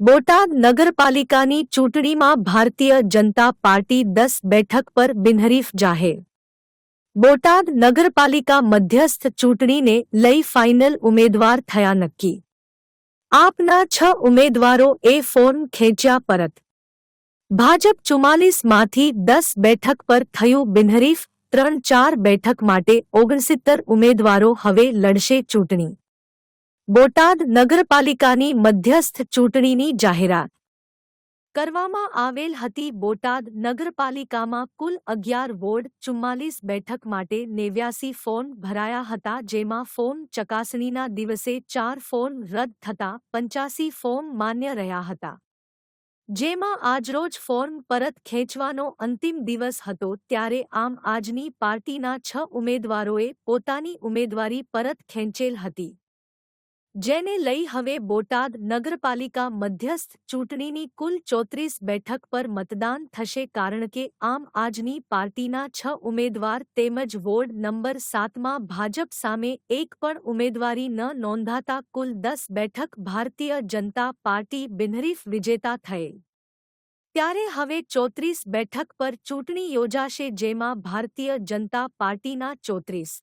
બોટાદ નગરપાલિકાની ચૂંટણીમાં ભારતીય જનતા પાર્ટી દસ બેઠક પર બિનહરીફ જાહેર. બોટાદ નગરપાલિકા મધ્યસ્થ ચૂંટણીને લઈ ફાઇનલ ઉમેદવાર થયા નક્કી. આપના છ ઉમેદવારો એ ફોર્મ ખેંચ્યા પરત. ભાજપ ચુમ્માલીસમાંથી દસ બેઠક પર થયું બિનહરીફ, ત્રણ ચાર બેઠક માટે ઓગણસિત્તર ઉમેદવારો હવે લડશે ચૂંટણી. બોટાદ નગરપાલિકાની મધ્યસ્થ ચૂંટણીની જાહેરાત. કરવામાં આવેલ હતી બોટાદ નગરપાલિકામાં કુલ અગિયાર વોર્ડ ચુમ્માલીસ બેઠક માટે નેવ્યાસી ફોર્મ ભરાયા હતા, જેમાં ફોર્મ ચકાસણીના દિવસે ચાર ફોર્મ રદ થતાં પંચાસી ફોર્મ માન્ય રહ્યા હતા. જેમાં આજરોજ ફોર્મ પરત ખેંચવાનો અંતિમ દિવસ હતો, ત્યારે આમ આજની પાર્ટીના છ ઉમેદવારોએ પોતાની ઉમેદવારી પરત ખેંચેલ હતી. જેને લઈ હવે બોટાદ નગરપાલિકા મધ્યસ્થ ચૂંટણીની કુલ ચોત્રીસ બેઠક પર મતદાન થશે કારણ કે આમ આજની પાર્ટીના છ ઉમેદવાર તેમજ વોર્ડ નંબર સાતમાં ભાજપ સામે એક પણ ઉમેદવારી ન નોંધાતા કુલ દસ બેઠક ભારતીય જનતા પાર્ટી બિનહરીફ વિજેતા થયેલ. ત્યારે હવે ચોત્રીસ બેઠક પર ચૂંટણી યોજાશે જેમાં ભારતીય જનતા પાર્ટીના ચોત્રીસ.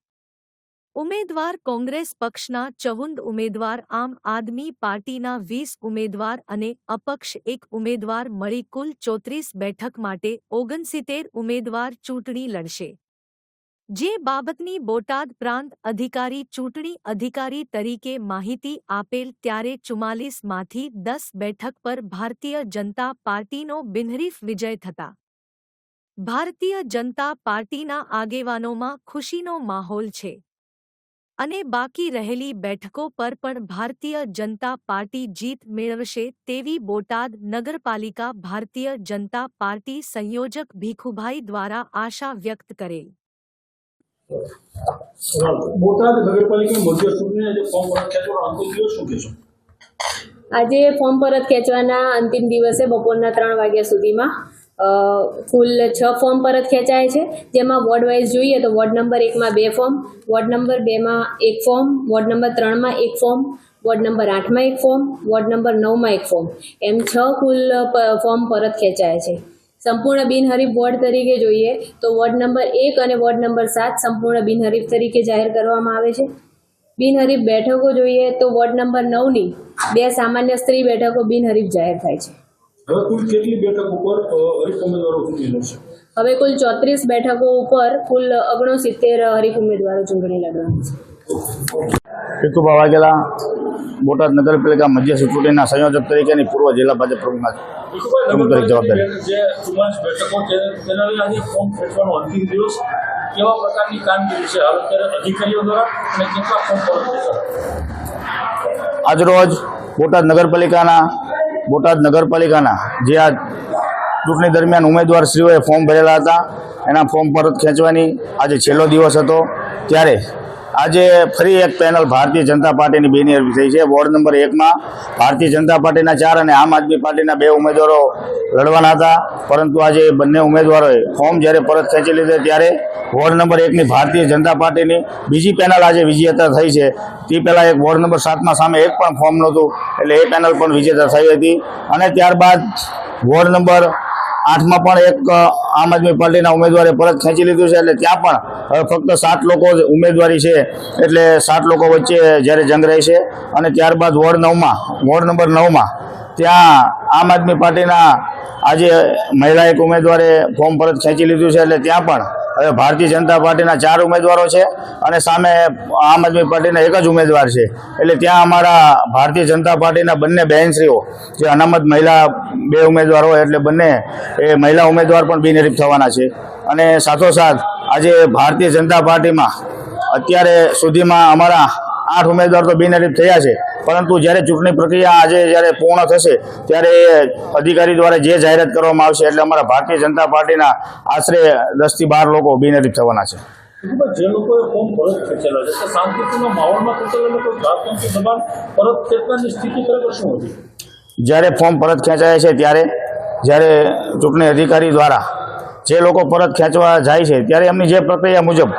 ઉમેદવાર કોંગ્રેસ પક્ષના ચૌદ ઉમેદવાર, આમ આદમી પાર્ટીના વીસ ઉમેદવાર અને અપક્ષ એક ઉમેદવાર મળી કુલ ચોત્રીસ બેઠક માટે ઓગણસિત્તેર ઉમેદવાર ચૂંટણી લડશે. જે બાબતની બોટાદ પ્રાંત અધિકારી ચૂંટણી અધિકારી તરીકે માહિતી આપેલ ત્યારે ચુમ્માલીસમાંથી દસ બેઠક પર ભારતીય જનતા પાર્ટીનો બિનહરીફ વિજય થતા. ભારતીય જનતા પાર્ટીના આગેવાનોમાં ખુશીનો માહોલ છે. અને બાકી રહેલી બેઠકો પર પણ ભારતીય જનતા પાર્ટી જીત મેળવશે તેવી બોટાદ નગરપાલિકા ભારતીય જનતા પાર્ટી સંયોજક ભીખુભાઈ દ્વારા આશા વ્યક્ત કરેલ. બોટાદ નગરપાલિકા મધ્ય ચૂંટણી આજે ફોર્મ ભરવા ખેંચવાનો અંતિમ દિવસ શું કહેશો? આજે ફોર્મ પરત ખેંચવાના અંતિમ દિવસે બપોરના ત્રણ વાગ્યા સુધીમાં કુલ છ ફોર્મ પરત ખેંચાય છે. જેમાં વોર્ડ વાઇઝ જોઈએ તો વોર્ડ નંબર એકમાં બે ફોર્મ વોર્ડ નંબર બેમાં એક ફોર્મ વોર્ડ નંબર ત્રણમાં એક ફોર્મ વોર્ડ નંબર આઠમાં એક ફોર્મ વોર્ડ નંબર નવમાં એક ફોર્મ એમ છ પ- ફોર્મ પરત ખેંચાય છે. સંપૂર્ણ બિનહરીફ વોર્ડ તરીકે જોઈએ તો વોર્ડ નંબર એક અને વોર્ડ નંબર સાત સંપૂર્ણ બિનહરીફ તરીકે જાહેર કરવામાં આવે છે. બિનહરીફ બેઠકો જોઈએ તો વોર્ડ નંબર નવની બે સામાન્ય સ્ત્રી બેઠકો બિનહરીફ જાહેર થાય છે. હવે કુલ કેટલી બેઠક ઉપર અ, હરીફ ઉમેદવારો ચૂંટણી લડશે હવે કુલ ચોત્રીસ બેઠકો ઉપર કુલ ઓગણસિત્તેર હરીફ ઉમેદવારો ચૂંટણી લડવાની છે. પિતુભા વાઘેલા બોટાદ નગરપાલિકા મધ્ય ચૂંટણીના સંયોજક તરીકેની પૂર્વ જિલ્લા ભાજપ પ્રમુખના પ્રમુખ તરીકે જવાબદારી. જે ચુમ્માલીસ બેઠકો છે તેના લઈ આજે ફોર્મ ખેંચવાનો અંતિમ દિવસ. કેવા પ્રકારની કામગીરી છે? હાલ અત્યારે અધિકારીઓ દ્વારા અને કેટલા ફોર્મ પરત ખેંચાયા આજરોજ બોટાદ નગરપાલિકાના બોટાદ નગરપાલિકાના જે આ ચૂંટણી દરમિયાન ઉમેદવારશ્રીઓએ ફોર્મ ભરેલા હતા. એના ફોર્મ પરત ખેંચવાની આજે છેલ્લો દિવસ હતો. ત્યારે આજે ફરી એક પેનલ ભારતીય જનતા પાર્ટીની બેની થઈ છે. વોર્ડ નંબર એકમાં ભારતીય જનતા પાર્ટીના ચાર અને આમ આદમી પાર્ટીના બે ઉમેદવારો લડવાના હતા. પરંતુ આજે બંને ઉમેદવારોએ ફોર્મ જ્યારે પરત ખેંચી લીધે ત્યારે વોર્ડ નંબર એકની ભારતીય જનતા પાર્ટીની બીજી પેનલ આજે વિજેતા થઈ છે. તે પહેલાં એક વોર્ડ નંબર સાતમાં સામે એક પણ ફોર્મ નહોતું, એટલે એ પેનલ પણ વિજેતા થઈ હતી. અને ત્યારબાદ વોર્ડ નંબર આઠમાં પણ એક આમ આદમી પાર્ટીના ઉમેદવારે પરત ખેંચી લીધું છે, એટલે ત્યાં પણ હવે ફક્ત સાત લોકો ઉમેદવારી છે, એટલે સાત લોકો વચ્ચે જ્યારે જંગ છે અને ત્યારબાદ વોર્ડ નવમાં, વોર્ડ નંબર નવમાં ત્યાં આમ આદમી પાર્ટીના આજે મહિલા એક ઉમેદવારે ફોર્મ પરત ખેંચી લીધું છે, એટલે ત્યાં પણ હવે ભારતીય જનતા પાર્ટીના ચાર ઉમેદવારો છે અને સામે આમ આદમી પાર્ટીના એક જ ઉમેદવાર છે. એટલે ત્યાં અમારા ભારતીય જનતા પાર્ટીના બંને બહેનશ્રીઓ, જે અનામત મહિલા બે ઉમેદવારો એટલે બંને એ મહિલા ઉમેદવાર પણ બિનહરીફ થવાના છે. અને સાથોસાથ આજે ભારતીય જનતા પાર્ટીમાં અત્યારે સુધીમાં અમારા આઠ ઉમેદવાર તો બિનહરીફ થયા છે. પરંતુ જ્યારે ચૂંટણી પ્રક્રિયા આજે જ્યારે પૂર્ણ થશે ત્યારે અધિકારી દ્વારા જે જાહેરાત કરવામાં આવશે એટલે અમારા ભારતીય જનતા પાર્ટીના આશરે દસથી બાર લોકો બિનહરીફ થવાના છે. જે લોકોએ ફોર્મ પરત ખેંચેલા છે તે શાંતિપૂર્ણ માહોલમાં ખેંચેલા લોકો રાજતંત્ર દબાણ પરત ખેંચવાની સ્થિતિ ખરેખર શું હતી? જ્યારે ફોર્મ પરત ખેંચાય છે ત્યારે જ્યારે ચૂંટણી અધિકારી દ્વારા જે લોકો પરત ખેંચવા જાય છે ત્યારે એમની જે પ્રક્રિયા મુજબ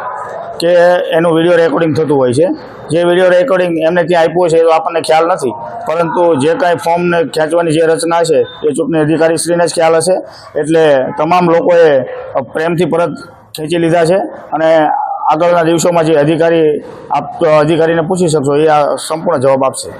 કે એનું વીડિયો રેકોર્ડિંગ થતું હોય છે. જે વીડિયો રેકોર્ડિંગ એમને ત્યાં આપ્યું છે એ આપણને ખ્યાલ નથી. પરંતુ જે કાંઈ ફોર્મને ખેંચવાની જે રચના છે, એ ચૂંટણી અધિકારીશ્રીને જ ખ્યાલ હશે. એટલે તમામ લોકોએ પ્રેમથી પરત ખેંચી લીધા છે અને આગળના દિવસોમાં જે અધિકારી આપ, અધિકારીને પૂછી શકશો, એ આ સંપૂર્ણ જવાબ આપશે.